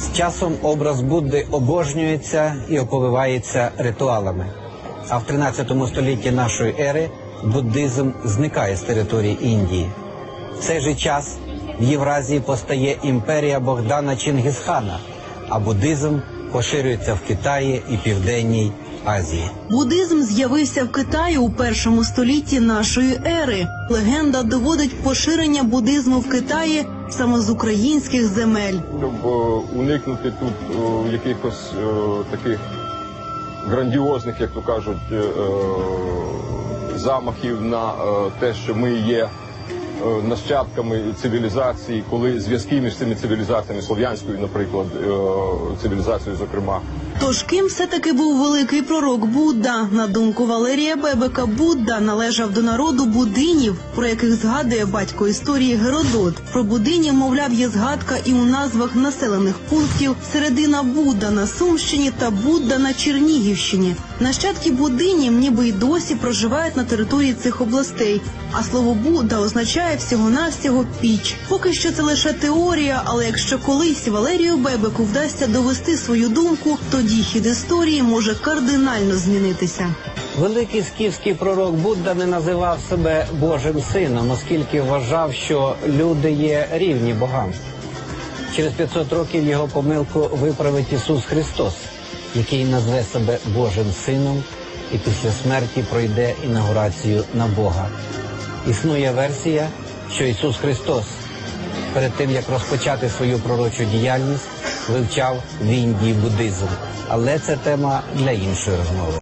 З часом образ Будди обожнюється і оповивається ритуалами. А в 13 столітті нашої ери буддизм зникає з території Індії. В цей же час в Євразії постає імперія Богдана Чингісхана, а буддизм поширюється в Китаї і Південній Азії. Буддизм з'явився в Китаї у першому столітті нашої ери. Легенда доводить поширення буддизму в Китаї саме з українських земель. щоб е, уникнути тут е, якихось е, таких грандіозних, як то кажуть, замахів на те, що ми є нащадками цивілізації, коли зв'язки між цими цивілізаціями, слов'янською, наприклад, е, цивілізацією, зокрема, Тож ким все-таки був великий пророк Будда? На думку Валерія Бебека, Будда належав до народу будинів, про яких згадує батько історії Геродот. Про будинів, мовляв, є згадка і у назвах населених пунктів середина Будда на Сумщині та Будда на Чернігівщині. Нащадки будинів ніби й досі проживають на території цих областей. А слово Будда означає всього-навсього піч. Поки що це лише теорія, але якщо колись Валерію Бебеку вдасться довести свою думку, тоді хід історії може кардинально змінитися. Великий скіфський пророк Будда не називав себе Божим сином, оскільки вважав, що люди є рівні богам. Через 500 років його помилку виправить Ісус Христос, який назве себе Божим сином і після смерті пройде інаугурацію на Бога. Існує версія, що Ісус Христос перед тим як розпочати свою пророчу діяльність вивчав в Індії буддизм, але це тема для іншої розмови.